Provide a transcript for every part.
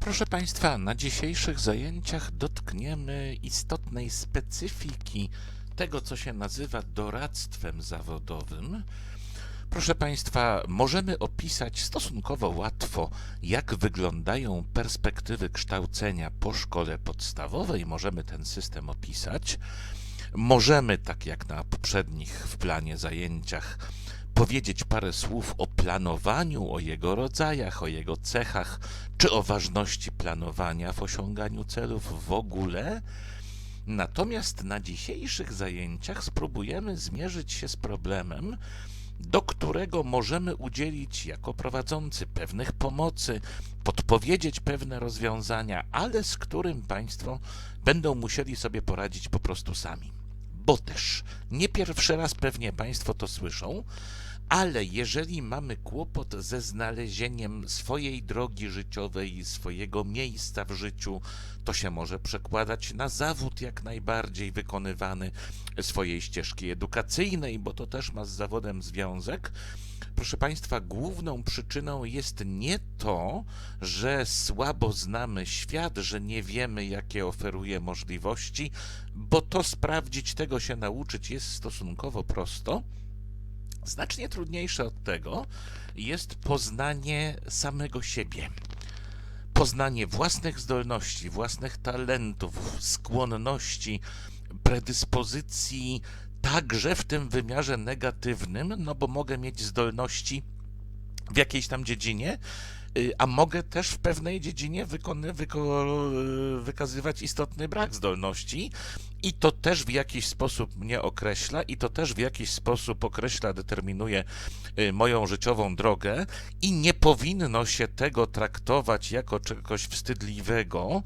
Proszę Państwa, na dzisiejszych zajęciach dotkniemy istotnej specyfiki tego, co się nazywa doradztwem zawodowym. Proszę Państwa, możemy opisać stosunkowo łatwo, jak wyglądają perspektywy kształcenia po szkole podstawowej. Możemy ten system opisać. Możemy, tak jak na poprzednich w planie zajęciach, powiedzieć parę słów o planowaniu, o jego rodzajach, o jego cechach, czy o ważności planowania w osiąganiu celów w ogóle. Natomiast na dzisiejszych zajęciach spróbujemy zmierzyć się z problemem, do którego możemy udzielić jako prowadzący pewnych pomocy, podpowiedzieć pewne rozwiązania, ale z którym Państwo będą musieli sobie poradzić po prostu sami. Bo też nie pierwszy raz pewnie Państwo to słyszą, ale jeżeli mamy kłopot ze znalezieniem swojej drogi życiowej, swojego miejsca w życiu, to się może przekładać na zawód jak najbardziej wykonywany, swojej ścieżki edukacyjnej, bo to też ma z zawodem związek. Proszę Państwa, główną przyczyną jest nie to, że słabo znamy świat, że nie wiemy, jakie oferuje możliwości, bo to sprawdzić, tego się nauczyć jest stosunkowo prosto Znacznie trudniejsze od tego jest poznanie samego siebie. Poznanie własnych zdolności, własnych talentów, skłonności, predyspozycji, także w tym wymiarze negatywnym, no bo mogę mieć zdolności w jakiejś tam dziedzinie, y, a mogę też w pewnej dziedzinie wykony, wyko, wykazywać istotny brak zdolności i to też w jakiś sposób mnie określa i to też w jakiś sposób określa, determinuje y, moją życiową drogę i nie powinno się tego traktować jako czegoś wstydliwego,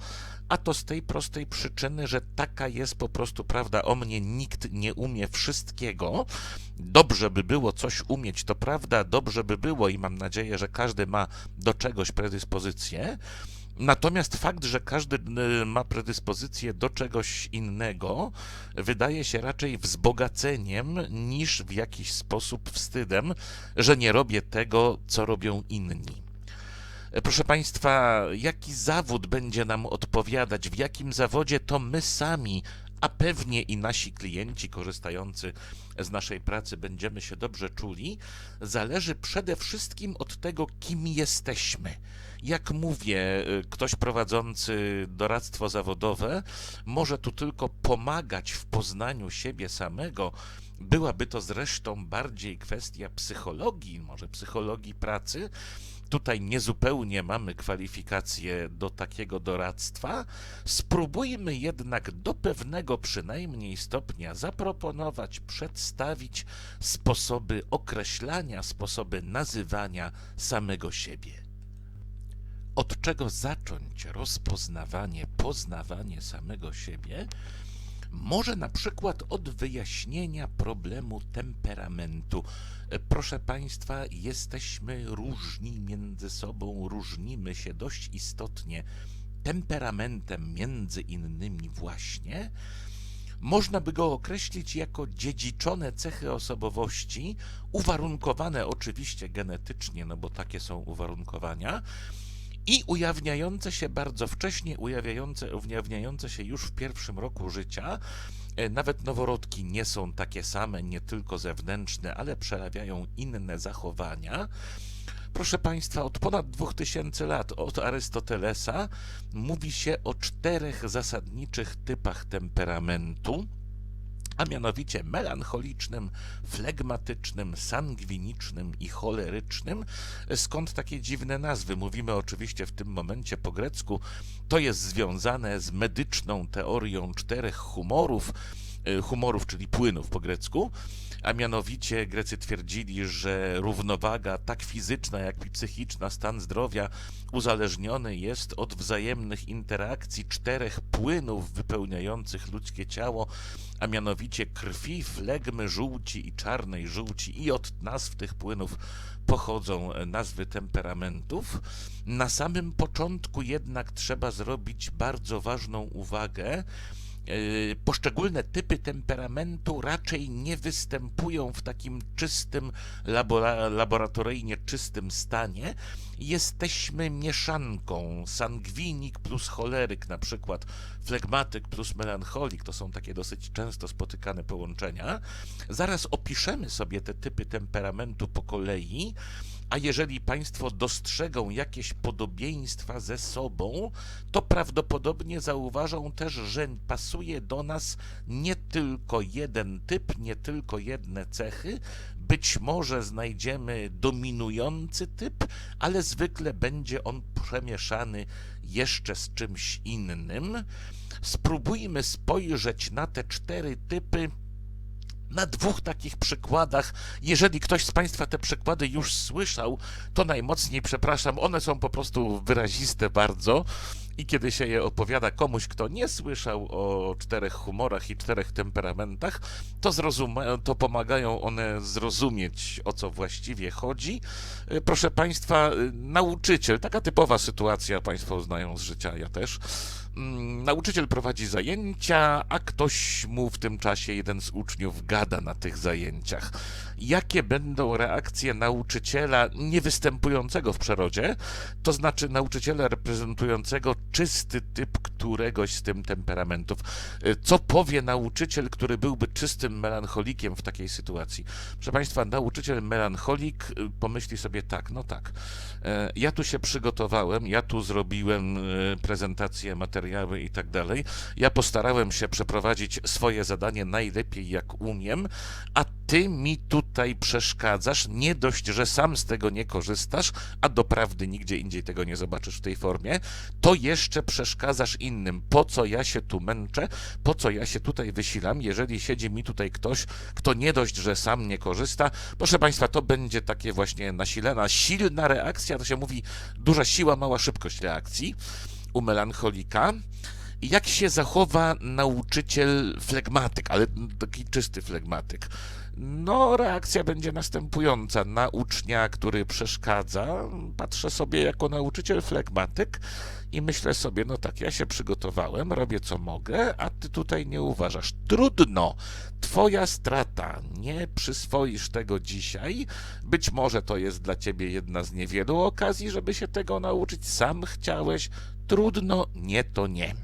a to z tej prostej przyczyny, że taka jest po prostu prawda o mnie, nikt nie umie wszystkiego. Dobrze by było coś umieć, to prawda, dobrze by było i mam nadzieję, że każdy ma do czegoś predyspozycję. Natomiast fakt, że każdy y, ma predyspozycję do czegoś innego, wydaje się raczej wzbogaceniem niż w jakiś sposób wstydem, że nie robię tego, co robią inni. Proszę Państwa, jaki zawód będzie nam odpowiadać, w jakim zawodzie to my sami, a pewnie i nasi klienci korzystający z naszej pracy będziemy się dobrze czuli, zależy przede wszystkim od tego, kim jesteśmy. Jak mówię, y, ktoś prowadzący doradztwo zawodowe może tu tylko pomagać w poznaniu siebie samego. Byłaby to zresztą bardziej kwestia psychologii, może psychologii pracy, tutaj niezupełnie mamy kwalifikacje do takiego doradztwa, spróbujmy jednak do pewnego przynajmniej stopnia zaproponować, przedstawić sposoby określania, sposoby nazywania samego siebie. Od czego zacząć rozpoznawanie, poznawanie samego siebie? Może na przykład od wyjaśnienia problemu temperamentu. E, proszę Państwa, jesteśmy różni między sobą, różnimy się dość istotnie temperamentem, między innymi właśnie. Można by go określić jako dziedziczone cechy osobowości, uwarunkowane oczywiście genetycznie, no bo takie są uwarunkowania, i ujawniające się bardzo wcześnie, ujawniające, ujawniające się już w pierwszym roku życia. E, nawet noworodki nie są takie same, nie tylko zewnętrzne, ale przerabiają inne zachowania. Proszę Państwa, od ponad 2000 lat, od Arystotelesa, mówi się o czterech zasadniczych typach temperamentu a mianowicie melancholicznym, flegmatycznym, sangwinicznym i cholerycznym. Skąd takie dziwne nazwy? Mówimy oczywiście w tym momencie po grecku. To jest związane z medyczną teorią czterech humorów, e, humorów, czyli płynów po grecku, a mianowicie Grecy twierdzili, że równowaga tak fizyczna, jak i psychiczna, stan zdrowia uzależniony jest od wzajemnych interakcji czterech płynów wypełniających ludzkie ciało, a mianowicie krwi, flegmy, żółci i czarnej żółci i od nazw tych płynów pochodzą nazwy temperamentów. Na samym początku jednak trzeba zrobić bardzo ważną uwagę, Poszczególne typy temperamentu raczej nie występują w takim czystym, labora, laboratoryjnie czystym stanie. Jesteśmy mieszanką sangwinik plus choleryk, na przykład flegmatyk plus melancholik. To są takie dosyć często spotykane połączenia. Zaraz opiszemy sobie te typy temperamentu po kolei. A jeżeli Państwo dostrzegą jakieś podobieństwa ze sobą, to prawdopodobnie zauważą też, że pasuje do nas nie tylko jeden typ, nie tylko jedne cechy. Być może znajdziemy dominujący typ, ale zwykle będzie on przemieszany jeszcze z czymś innym. Spróbujmy spojrzeć na te cztery typy na dwóch takich przykładach. Jeżeli ktoś z Państwa te przykłady już słyszał, to najmocniej przepraszam, one są po prostu wyraziste bardzo. I kiedy się je opowiada komuś, kto nie słyszał o czterech humorach i czterech temperamentach, to, zrozum- to pomagają one zrozumieć, o co właściwie chodzi. Y, Proszę Państwa, y, nauczyciel, taka typowa sytuacja, Państwo znają z życia, ja też. Mm, Nauczyciel prowadzi zajęcia, a ktoś mu w tym czasie, jeden z uczniów, gada na tych zajęciach. Jakie będą reakcje nauczyciela niewystępującego w przyrodzie, to znaczy nauczyciela reprezentującego czysty typ któregoś z tym temperamentów? Y, Co powie nauczyciel, który byłby czystym melancholikiem w takiej sytuacji? Proszę Państwa, nauczyciel melancholik y, pomyśli sobie tak, no tak, e, ja tu się przygotowałem, ja tu zrobiłem e, prezentację, materiały i tak dalej, ja postarałem się przeprowadzić swoje zadanie najlepiej jak umiem, a ty mi tutaj przeszkadzasz, nie dość, że sam z tego nie korzystasz, a doprawdy nigdzie indziej tego nie zobaczysz w tej formie, to jeszcze przeszkadzasz innym. Po co ja się tu męczę, po co ja się tutaj wysilam, jeżeli siedzi mi tutaj ktoś, kto nie dość, że sam nie korzysta. Proszę Państwa, to będzie takie właśnie nasilena, silna reakcja, to się mówi duża siła, mała szybkość reakcji u melancholika. Jak się zachowa nauczyciel flegmatyk, ale taki czysty flegmatyk? No, reakcja będzie następująca. Na ucznia, który przeszkadza, patrzę sobie jako nauczyciel flegmatyk i myślę sobie, no tak, ja się przygotowałem, robię co mogę, a ty tutaj nie uważasz. Trudno, twoja strata, nie przyswoisz tego dzisiaj. Być może to jest dla ciebie jedna z niewielu okazji, żeby się tego nauczyć. Sam chciałeś, trudno, nie to nie.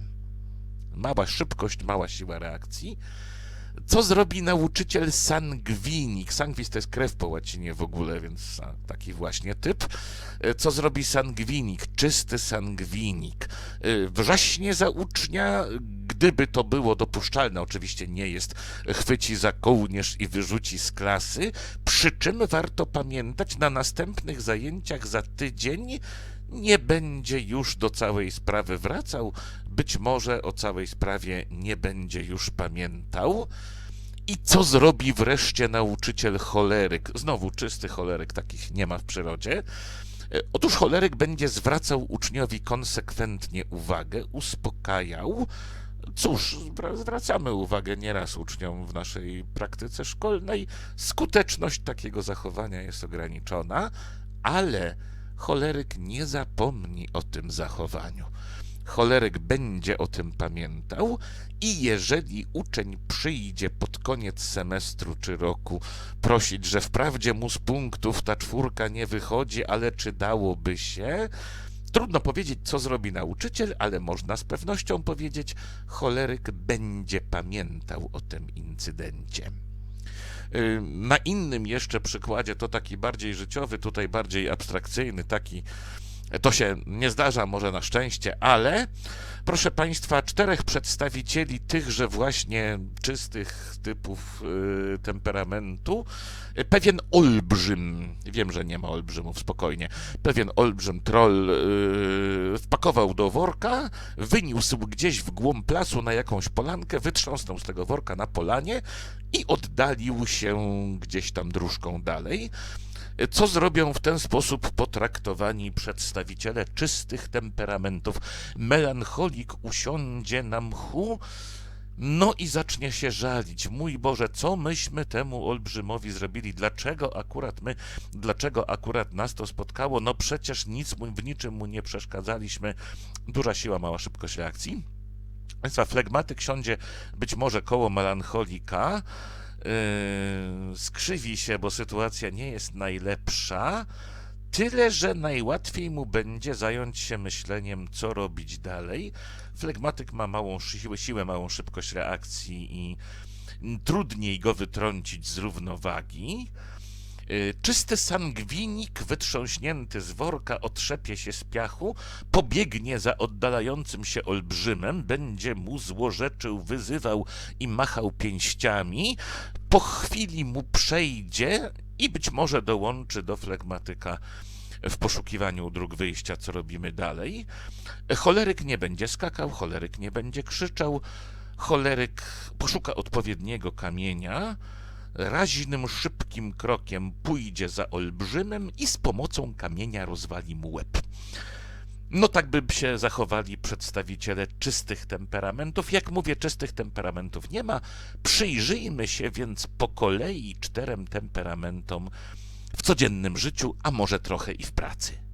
Mała szybkość, mała siła reakcji. Co zrobi nauczyciel sangwinik? Sangwis to jest krew po łacinie w ogóle, więc taki właśnie typ. E, Co zrobi sangwinik? Czysty sangwinik. E, Wrzaśnie za ucznia, gdyby to było dopuszczalne, oczywiście nie jest, chwyci za kołnierz i wyrzuci z klasy. Przy czym warto pamiętać, na następnych zajęciach za tydzień nie będzie już do całej sprawy wracał, być może o całej sprawie nie będzie już pamiętał. I co zrobi wreszcie nauczyciel choleryk? Znowu czysty choleryk, takich nie ma w przyrodzie. E, Otóż choleryk będzie zwracał uczniowi konsekwentnie uwagę, uspokajał. Cóż, zwra- zwracamy uwagę nieraz uczniom w naszej praktyce szkolnej. Skuteczność takiego zachowania jest ograniczona, ale choleryk nie zapomni o tym zachowaniu. Choleryk będzie o tym pamiętał i jeżeli uczeń przyjdzie pod koniec semestru czy roku prosić, że wprawdzie mu z punktów ta czwórka nie wychodzi, ale czy dałoby się, Trudno powiedzieć, co zrobi nauczyciel, ale można z pewnością powiedzieć, choleryk będzie pamiętał o tym incydencie. Y, Na innym jeszcze przykładzie, to taki bardziej życiowy, tutaj bardziej abstrakcyjny, taki to się nie zdarza może na szczęście, ale proszę Państwa, czterech przedstawicieli tychże właśnie czystych typów y, temperamentu, pewien olbrzym, wiem, że nie ma olbrzymów, spokojnie, pewien olbrzym troll y, wpakował do worka, wyniósł gdzieś w głąb lasu na jakąś polankę, wytrząsnął z tego worka na polanie i oddalił się gdzieś tam dróżką dalej. Co zrobią w ten sposób potraktowani przedstawiciele czystych temperamentów? Melancholik usiądzie na mchu, no i zacznie się żalić. Mój Boże, co myśmy temu olbrzymowi zrobili? Dlaczego akurat my, dlaczego akurat nas to spotkało? No przecież nic w niczym mu nie przeszkadzaliśmy. Duża siła, mała szybkość reakcji. Państwa, flegmatyk siądzie być może koło melancholika, skrzywi się, bo sytuacja nie jest najlepsza, tyle, że najłatwiej mu będzie zająć się myśleniem, co robić dalej. Flegmatyk ma małą siłę, siłę małą szybkość reakcji i trudniej go wytrącić z równowagi. Y, Czysty sangwinik, wytrząśnięty z worka, otrzepie się z piachu, pobiegnie za oddalającym się olbrzymem, będzie mu złorzeczył, wyzywał i machał pięściami. Po chwili mu przejdzie i być może dołączy do flegmatyka w poszukiwaniu dróg wyjścia, co robimy dalej. Choleryk nie będzie skakał, choleryk nie będzie krzyczał, choleryk poszuka odpowiedniego kamienia, raźnym, szybkim krokiem pójdzie za olbrzymem i z pomocą kamienia rozwali mu łeb. No tak by się zachowali przedstawiciele czystych temperamentów. Jak mówię, czystych temperamentów nie ma. Przyjrzyjmy się więc po kolei czterem temperamentom w codziennym życiu, a może trochę i w pracy.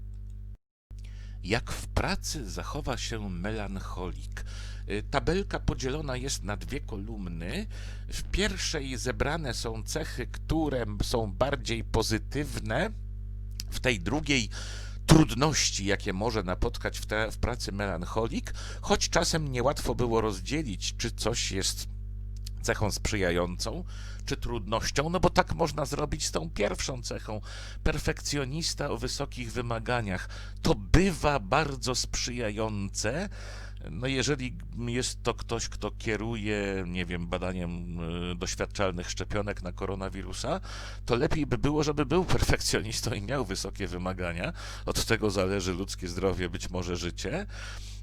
Jak w pracy zachowa się melancholik? Y, Tabelka podzielona jest na dwie kolumny. W pierwszej zebrane są cechy, które są bardziej pozytywne. W tej drugiej trudności, jakie może napotkać w, te, w pracy melancholik, choć czasem niełatwo było rozdzielić, czy coś jest cechą sprzyjającą, czy trudnością, no bo tak można zrobić z tą pierwszą cechą. Perfekcjonista o wysokich wymaganiach. To bywa bardzo sprzyjające, no jeżeli jest to ktoś, kto kieruje, nie wiem, badaniem y, doświadczalnych szczepionek na koronawirusa, to lepiej by było, żeby był perfekcjonistą i miał wysokie wymagania. Od tego zależy ludzkie zdrowie, być może życie.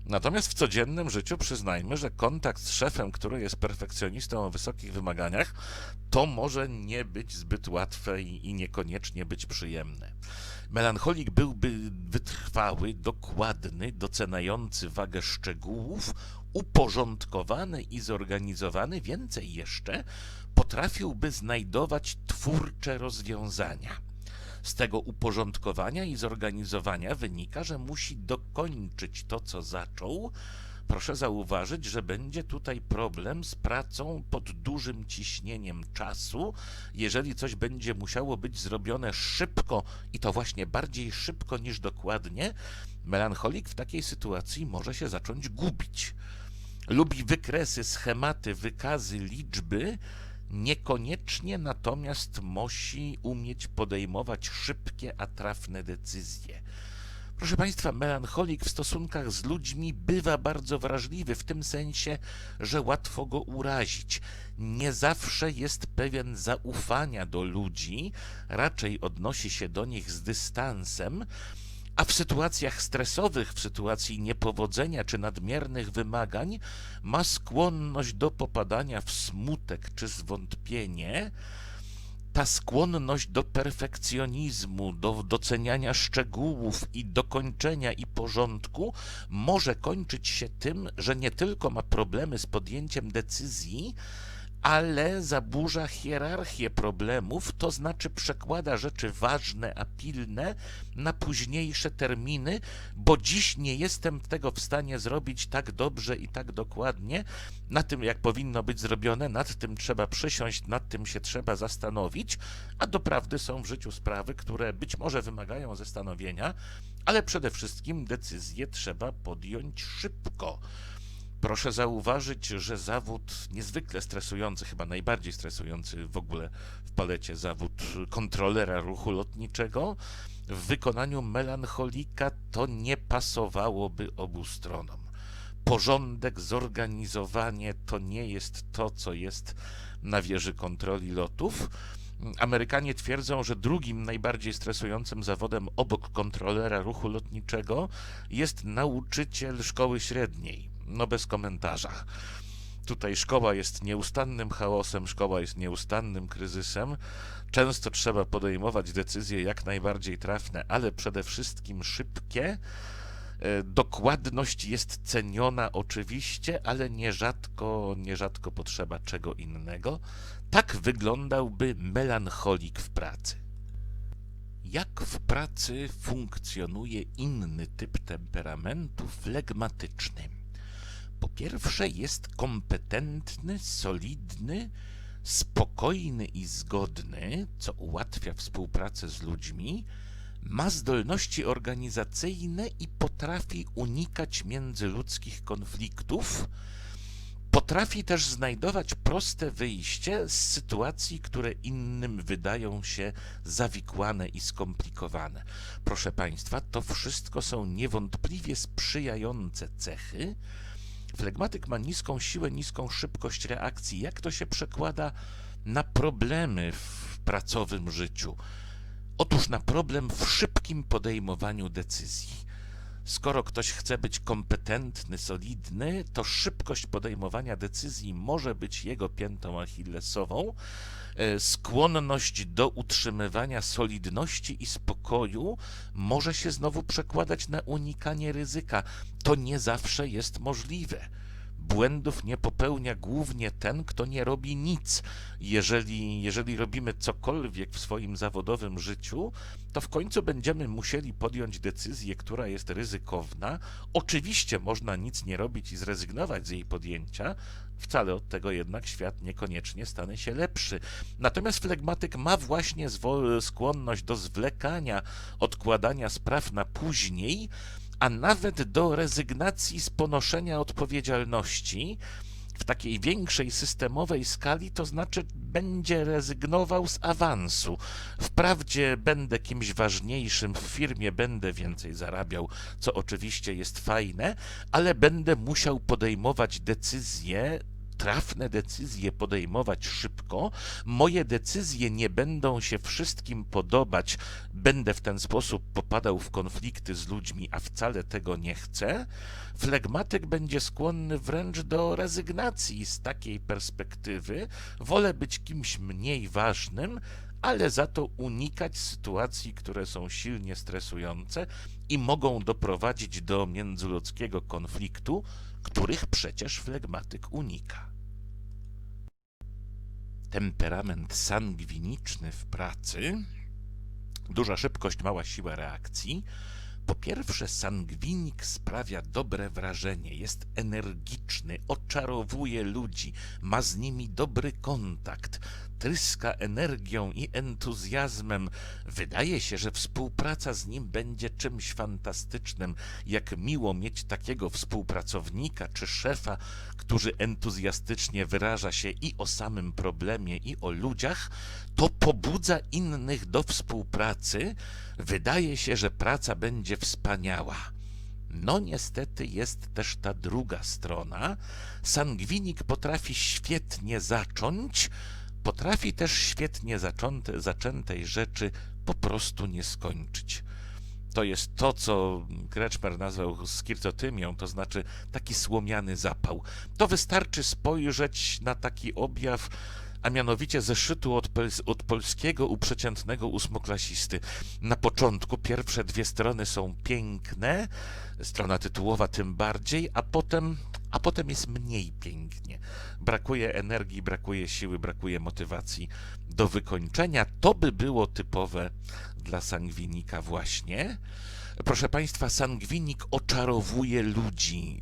Natomiast w codziennym życiu przyznajmy, że kontakt z szefem, który jest perfekcjonistą o wysokich wymaganiach, to może nie być zbyt łatwe i, i niekoniecznie być przyjemne. Melancholik byłby wytrwały, dokładny, doceniający wagę szczegółów, uporządkowany i zorganizowany, więcej jeszcze, potrafiłby znajdować twórcze rozwiązania. Z tego uporządkowania i zorganizowania wynika, że musi dokończyć to, co zaczął. Proszę zauważyć, że będzie tutaj problem z pracą pod dużym ciśnieniem czasu. Jeżeli coś będzie musiało być zrobione szybko i to właśnie bardziej szybko niż dokładnie, melancholik w takiej sytuacji może się zacząć gubić. Lubi wykresy, schematy, wykazy, liczby, Niekoniecznie natomiast musi umieć podejmować szybkie, a trafne decyzje. Proszę Państwa, melancholik w stosunkach z ludźmi bywa bardzo wrażliwy, w tym sensie, że łatwo go urazić. Nie zawsze jest pewien zaufania do ludzi, raczej odnosi się do nich z dystansem, a w sytuacjach stresowych, w sytuacji niepowodzenia czy nadmiernych wymagań, ma skłonność do popadania w smutek czy zwątpienie. Ta skłonność do perfekcjonizmu, do doceniania szczegółów i dokończenia i porządku może kończyć się tym, że nie tylko ma problemy z podjęciem decyzji, ale zaburza hierarchię problemów, to znaczy przekłada rzeczy ważne, a pilne na późniejsze terminy, bo dziś nie jestem tego w stanie zrobić tak dobrze i tak dokładnie, na tym jak powinno być zrobione, nad tym trzeba przysiąść, nad tym się trzeba zastanowić, a doprawdy są w życiu sprawy, które być może wymagają zastanowienia, ale przede wszystkim decyzje trzeba podjąć szybko. Proszę zauważyć, że zawód niezwykle stresujący, chyba najbardziej stresujący w ogóle w palecie, zawód kontrolera ruchu lotniczego, w wykonaniu melancholika to nie pasowałoby obu stronom. Porządek, zorganizowanie to nie jest to, co jest na wieży kontroli lotów. Amerykanie twierdzą, że drugim najbardziej stresującym zawodem obok kontrolera ruchu lotniczego jest nauczyciel szkoły średniej no bez komentarza. Tutaj szkoła jest nieustannym chaosem, szkoła jest nieustannym kryzysem. Często trzeba podejmować decyzje jak najbardziej trafne, ale przede wszystkim szybkie. E, dokładność jest ceniona oczywiście, ale nierzadko, nierzadko potrzeba czego innego. Tak wyglądałby melancholik w pracy. Jak w pracy funkcjonuje inny typ temperamentu flegmatyczny? Po pierwsze, jest kompetentny, solidny, spokojny i zgodny, co ułatwia współpracę z ludźmi, ma zdolności organizacyjne i potrafi unikać międzyludzkich konfliktów. Potrafi też znajdować proste wyjście z sytuacji, które innym wydają się zawikłane i skomplikowane. Proszę Państwa, to wszystko są niewątpliwie sprzyjające cechy. Flegmatyk ma niską siłę, niską szybkość reakcji. Jak to się przekłada na problemy w pracowym życiu? Otóż na problem w szybkim podejmowaniu decyzji. Skoro ktoś chce być kompetentny, solidny, to szybkość podejmowania decyzji może być jego piętą achillesową. E, skłonność do utrzymywania solidności i spokoju może się znowu przekładać na unikanie ryzyka. To nie zawsze jest możliwe błędów nie popełnia głównie ten, kto nie robi nic. Jeżeli, jeżeli robimy cokolwiek w swoim zawodowym życiu, to w końcu będziemy musieli podjąć decyzję, która jest ryzykowna. Oczywiście można nic nie robić i zrezygnować z jej podjęcia, Wcale od tego jednak świat niekoniecznie stanie się lepszy. Natomiast flegmatyk ma właśnie skłonność do zwlekania, odkładania spraw na później, a nawet do rezygnacji z ponoszenia odpowiedzialności w takiej większej systemowej skali, to znaczy będzie rezygnował z awansu. Wprawdzie będę kimś ważniejszym w firmie, będę więcej zarabiał, co oczywiście jest fajne, ale będę musiał podejmować decyzje trafne decyzje podejmować szybko. Moje decyzje nie będą się wszystkim podobać, będę w ten sposób popadał w konflikty z ludźmi, a wcale tego nie chcę. Flegmatyk będzie skłonny wręcz do rezygnacji z takiej perspektywy. Wolę być kimś mniej ważnym, ale za to unikać sytuacji, które są silnie stresujące i mogą doprowadzić do międzyludzkiego konfliktu, których przecież flegmatyk unika temperament sangwiniczny w pracy, duża szybkość, mała siła reakcji. Po pierwsze, sangwinik sprawia dobre wrażenie, jest energiczny, oczarowuje ludzi, ma z nimi dobry kontakt, tryska energią i entuzjazmem. Wydaje się, że współpraca z nim będzie czymś fantastycznym. Jak miło mieć takiego współpracownika czy szefa, który entuzjastycznie wyraża się i o samym problemie, i o ludziach, to pobudza innych do współpracy. Wydaje się, że praca będzie wspaniała. No niestety jest też ta druga strona. Sangwinik potrafi świetnie zacząć, potrafi też świetnie zaczęte, zaczętej rzeczy po prostu nie skończyć. To jest to, co Kretschmer nazwał skirtotymią, to znaczy taki słomiany zapał. To wystarczy spojrzeć na taki objaw, a mianowicie zeszytu od, od polskiego uprzeciętnego ósmoklasisty. Na początku pierwsze dwie strony są piękne, strona tytułowa tym bardziej, a potem, a potem jest mniej pięknie. Brakuje energii, brakuje siły, brakuje motywacji do wykończenia. To by było typowe dla sangwinika właśnie. Proszę Państwa, sangwinik oczarowuje ludzi.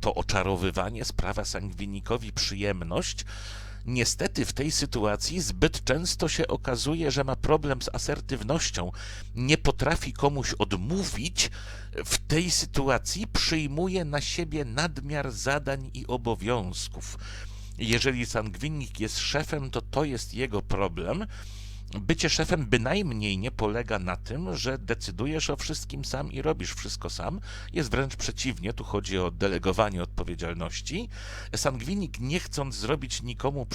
To oczarowywanie sprawia sangwinikowi przyjemność, Niestety w tej sytuacji zbyt często się okazuje, że ma problem z asertywnością, nie potrafi komuś odmówić. W tej sytuacji przyjmuje na siebie nadmiar zadań i obowiązków. Jeżeli sangwinik jest szefem, to to jest jego problem bycie szefem bynajmniej nie polega na tym, że decydujesz o wszystkim sam i robisz wszystko sam. Jest wręcz przeciwnie, tu chodzi o delegowanie odpowiedzialności. Sangwinik, nie chcąc zrobić nikomu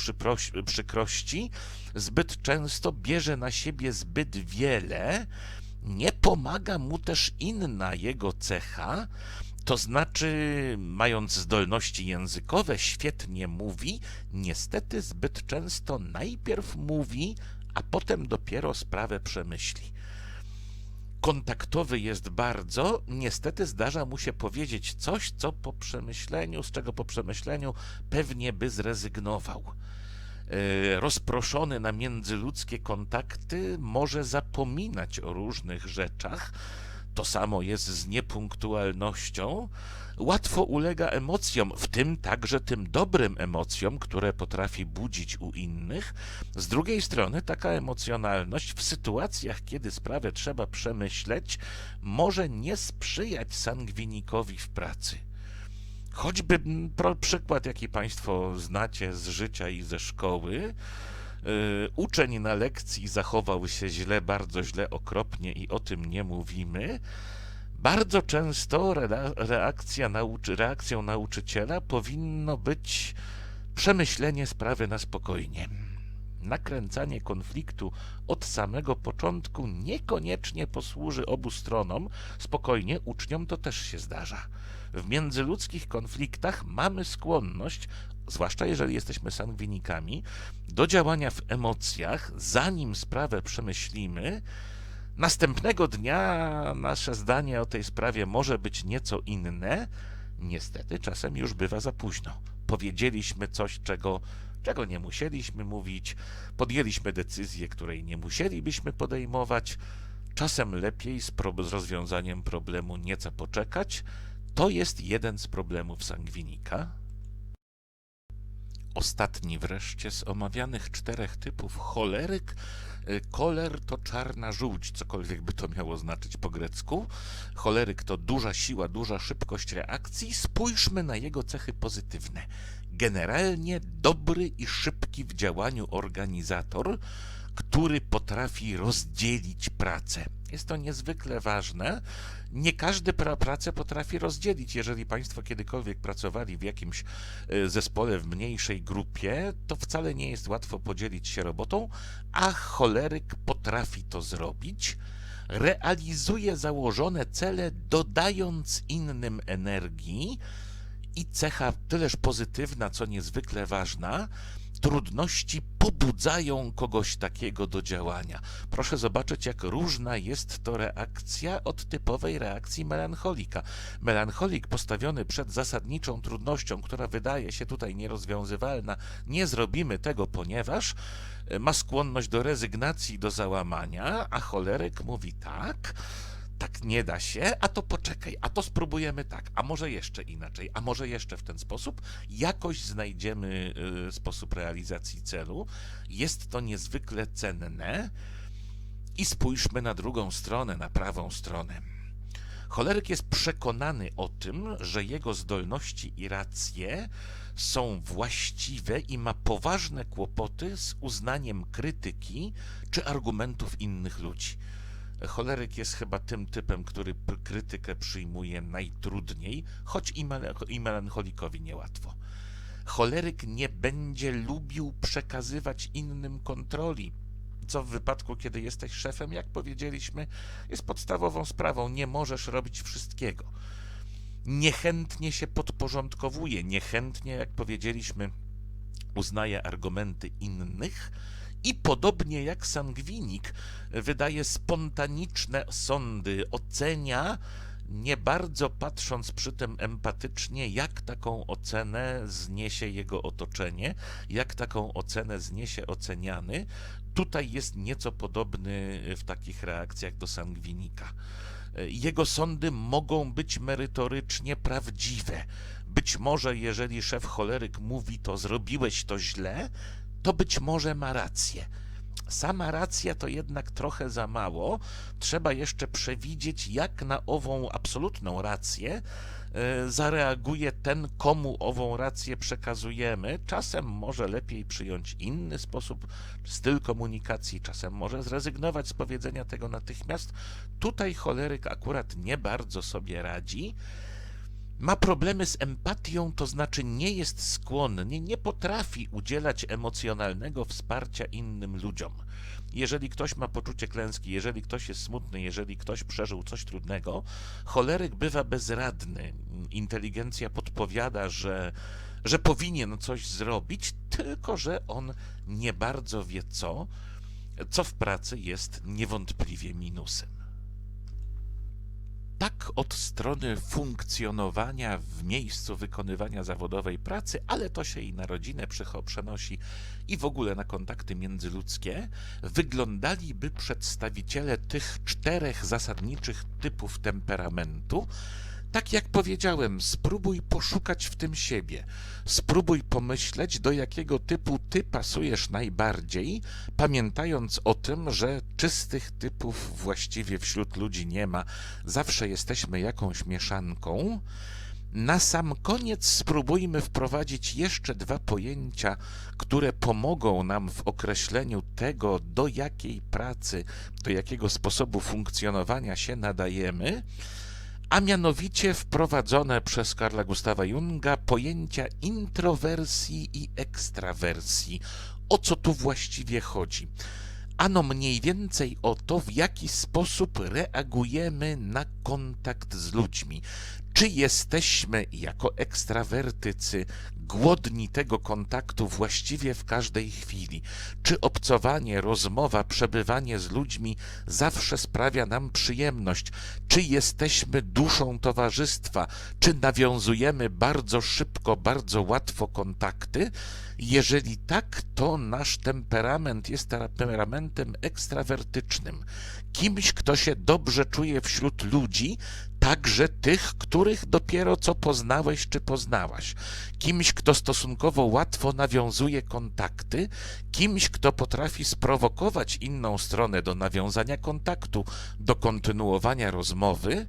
przykrości, zbyt często bierze na siebie zbyt wiele. Nie pomaga mu też inna jego cecha, to znaczy, mając zdolności językowe, świetnie mówi, niestety zbyt często najpierw mówi, a potem dopiero sprawę przemyśli. Kontaktowy jest bardzo, niestety zdarza mu się powiedzieć coś, co po przemyśleniu, z czego po przemyśleniu pewnie by zrezygnował. E, rozproszony na międzyludzkie kontakty może zapominać o różnych rzeczach, To samo jest z niepunktualnością. Łatwo ulega emocjom, w tym także tym dobrym emocjom, które potrafi budzić u innych. Z drugiej strony, taka emocjonalność w sytuacjach, kiedy sprawę trzeba przemyśleć, może nie sprzyjać sangwinikowi w pracy. Choćby przykład, jaki Państwo znacie z życia i ze szkoły. Yy, uczeń na lekcji zachował się źle, bardzo źle, okropnie i o tym nie mówimy. Bardzo często reakcja nauczy, reakcją nauczyciela powinno być przemyślenie sprawy na spokojnie. Nakręcanie konfliktu od samego początku niekoniecznie posłuży obu stronom. Spokojnie, uczniom to też się zdarza. W międzyludzkich konfliktach mamy skłonność, zwłaszcza jeżeli jesteśmy sangwinikami, do działania w emocjach, zanim sprawę przemyślimy. Następnego dnia nasze zdanie o tej sprawie może być nieco inne. Niestety, czasem już bywa za późno. Powiedzieliśmy coś, czego, czego nie musieliśmy mówić, podjęliśmy decyzję, której nie musielibyśmy podejmować. Czasem lepiej z, z rozwiązaniem problemu nieco poczekać. To jest jeden z problemów sangwinika. Ostatni wreszcie z omawianych czterech typów choleryk. Y, Koler to czarna żółć, cokolwiek by to miało znaczyć po grecku. Choleryk to duża siła, duża szybkość reakcji. Spójrzmy na jego cechy pozytywne. Generalnie dobry i szybki w działaniu organizator, który potrafi rozdzielić pracę. Jest to niezwykle ważne. Nie każdy pra- pracę potrafi rozdzielić. Jeżeli Państwo kiedykolwiek pracowali w jakimś e, zespole w mniejszej grupie, to wcale nie jest łatwo podzielić się robotą, a choleryk potrafi to zrobić. Realizuje założone cele, dodając innym energii. I cecha tyleż pozytywna, co niezwykle ważna, trudności pobudzają kogoś takiego do działania. Proszę zobaczyć, jak różna jest to reakcja od typowej reakcji melancholika. Melancholik postawiony przed zasadniczą trudnością, która wydaje się tutaj nierozwiązywalna, nie zrobimy tego, ponieważ e, ma skłonność do rezygnacji, do załamania, a choleryk mówi tak, tak nie da się, a to poczekaj, a to spróbujemy tak, a może jeszcze inaczej, a może jeszcze w ten sposób, jakoś znajdziemy y, sposób realizacji celu. Jest to niezwykle cenne. I spójrzmy na drugą stronę, na prawą stronę. Choleryk jest przekonany o tym, że jego zdolności i racje są właściwe i ma poważne kłopoty z uznaniem krytyki czy argumentów innych ludzi. Choleryk jest chyba tym typem, który krytykę przyjmuje najtrudniej, choć i, i melancholikowi niełatwo. Choleryk nie będzie lubił przekazywać innym kontroli, co w wypadku, kiedy jesteś szefem, jak powiedzieliśmy, jest podstawową sprawą. Nie możesz robić wszystkiego. Niechętnie się podporządkowuje, niechętnie, jak powiedzieliśmy, uznaje argumenty innych i podobnie jak sangwinik wydaje spontaniczne sądy, ocenia, nie bardzo patrząc przy tym empatycznie, jak taką ocenę zniesie jego otoczenie, jak taką ocenę zniesie oceniany. Tutaj jest nieco podobny w takich reakcjach do sangwinika. Jego sądy mogą być merytorycznie prawdziwe. Być może, jeżeli szef choleryk mówi to zrobiłeś to źle, to być może ma rację. Sama racja to jednak trochę za mało. Trzeba jeszcze przewidzieć, jak na ową absolutną rację e, zareaguje ten, komu ową rację przekazujemy. Czasem może lepiej przyjąć inny sposób, styl komunikacji, czasem może zrezygnować z powiedzenia tego natychmiast. Tutaj choleryk akurat nie bardzo sobie radzi ma problemy z empatią, to znaczy nie jest skłonny, nie potrafi udzielać emocjonalnego wsparcia innym ludziom. Jeżeli ktoś ma poczucie klęski, jeżeli ktoś jest smutny, jeżeli ktoś przeżył coś trudnego, choleryk bywa bezradny. Inteligencja podpowiada, że, że powinien coś zrobić, tylko że on nie bardzo wie co, co w pracy jest niewątpliwie minusem. Tak od strony funkcjonowania w miejscu wykonywania zawodowej pracy, ale to się i na rodzinę przenosi i w ogóle na kontakty międzyludzkie, wyglądaliby przedstawiciele tych czterech zasadniczych typów temperamentu, tak jak powiedziałem, spróbuj poszukać w tym siebie. Spróbuj pomyśleć, do jakiego typu ty pasujesz najbardziej, pamiętając o tym, że czystych typów właściwie wśród ludzi nie ma. Zawsze jesteśmy jakąś mieszanką. Na sam koniec spróbujmy wprowadzić jeszcze dwa pojęcia, które pomogą nam w określeniu tego, do jakiej pracy, do jakiego sposobu funkcjonowania się nadajemy a mianowicie wprowadzone przez Karla Gustawa Junga pojęcia introwersji i ekstrawersji. O co tu właściwie chodzi? Ano mniej więcej o to, w jaki sposób reagujemy na kontakt z ludźmi. Czy jesteśmy jako ekstrawertycy głodni tego kontaktu właściwie w każdej chwili? Czy obcowanie, rozmowa, przebywanie z ludźmi zawsze sprawia nam przyjemność? Czy jesteśmy duszą towarzystwa? Czy nawiązujemy bardzo szybko, bardzo łatwo kontakty? Jeżeli tak, to nasz temperament jest temperamentem ekstrawertycznym. Kimś, kto się dobrze czuje wśród ludzi, także tych, których dopiero co poznałeś czy poznałaś. Kimś, kto stosunkowo łatwo nawiązuje kontakty, kimś, kto potrafi sprowokować inną stronę do nawiązania kontaktu, do kontynuowania rozmowy.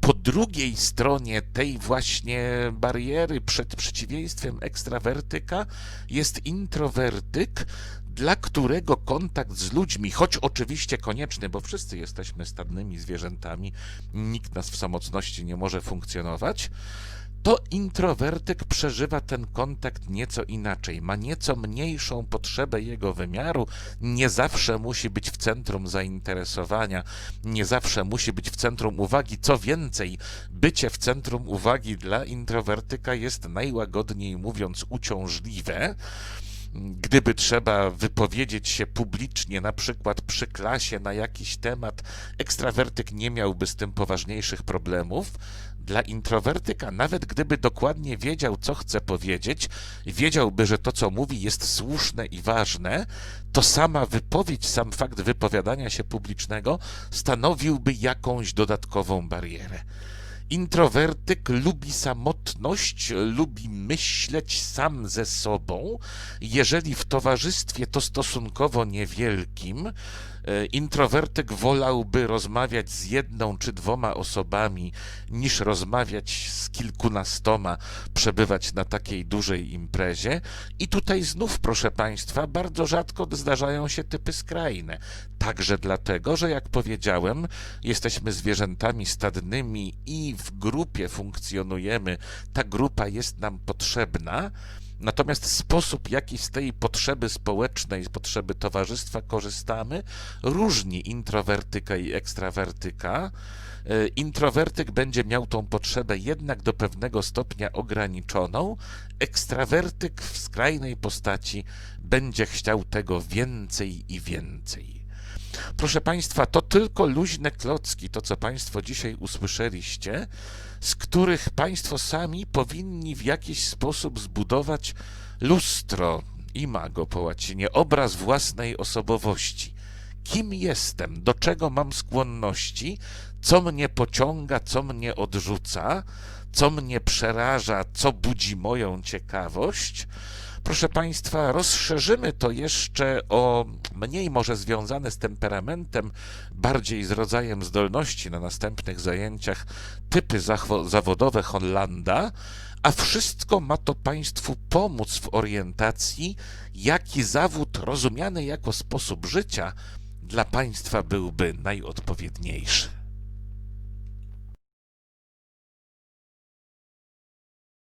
Po drugiej stronie tej właśnie bariery przed przeciwieństwem ekstrawertyka jest introwertyk, dla którego kontakt z ludźmi, choć oczywiście konieczny, bo wszyscy jesteśmy stadnymi zwierzętami, nikt nas w samotności nie może funkcjonować, to introwertyk przeżywa ten kontakt nieco inaczej, ma nieco mniejszą potrzebę jego wymiaru, nie zawsze musi być w centrum zainteresowania, nie zawsze musi być w centrum uwagi. Co więcej, bycie w centrum uwagi dla introwertyka jest najłagodniej mówiąc uciążliwe gdyby trzeba wypowiedzieć się publicznie, na przykład przy klasie na jakiś temat, ekstrawertyk nie miałby z tym poważniejszych problemów. Dla introwertyka, nawet gdyby dokładnie wiedział, co chce powiedzieć, wiedziałby, że to, co mówi, jest słuszne i ważne, to sama wypowiedź, sam fakt wypowiadania się publicznego stanowiłby jakąś dodatkową barierę. Introwertyk lubi samotność, lubi myśleć sam ze sobą. Jeżeli w towarzystwie to stosunkowo niewielkim, e, introwertyk wolałby rozmawiać z jedną czy dwoma osobami, niż rozmawiać z kilkunastoma, przebywać na takiej dużej imprezie. I tutaj znów, proszę Państwa, bardzo rzadko zdarzają się typy skrajne. Także dlatego, że jak powiedziałem, jesteśmy zwierzętami stadnymi i w grupie funkcjonujemy, ta grupa jest nam potrzebna. Natomiast sposób, jaki z tej potrzeby społecznej, z potrzeby towarzystwa korzystamy, różni introwertyka i ekstrawertyka. E, introwertyk będzie miał tą potrzebę jednak do pewnego stopnia ograniczoną, ekstrawertyk w skrajnej postaci będzie chciał tego więcej i więcej. Proszę Państwa, to tylko luźne klocki, to co Państwo dzisiaj usłyszeliście, z których Państwo sami powinni w jakiś sposób zbudować lustro, imago po łacinie, obraz własnej osobowości. Kim jestem, do czego mam skłonności, co mnie pociąga, co mnie odrzuca, co mnie przeraża, co budzi moją ciekawość, Proszę Państwa, rozszerzymy to jeszcze o mniej może związane z temperamentem, bardziej z rodzajem zdolności na następnych zajęciach, typy zawodowe Hollanda, a wszystko ma to Państwu pomóc w orientacji, jaki zawód rozumiany jako sposób życia dla Państwa byłby najodpowiedniejszy.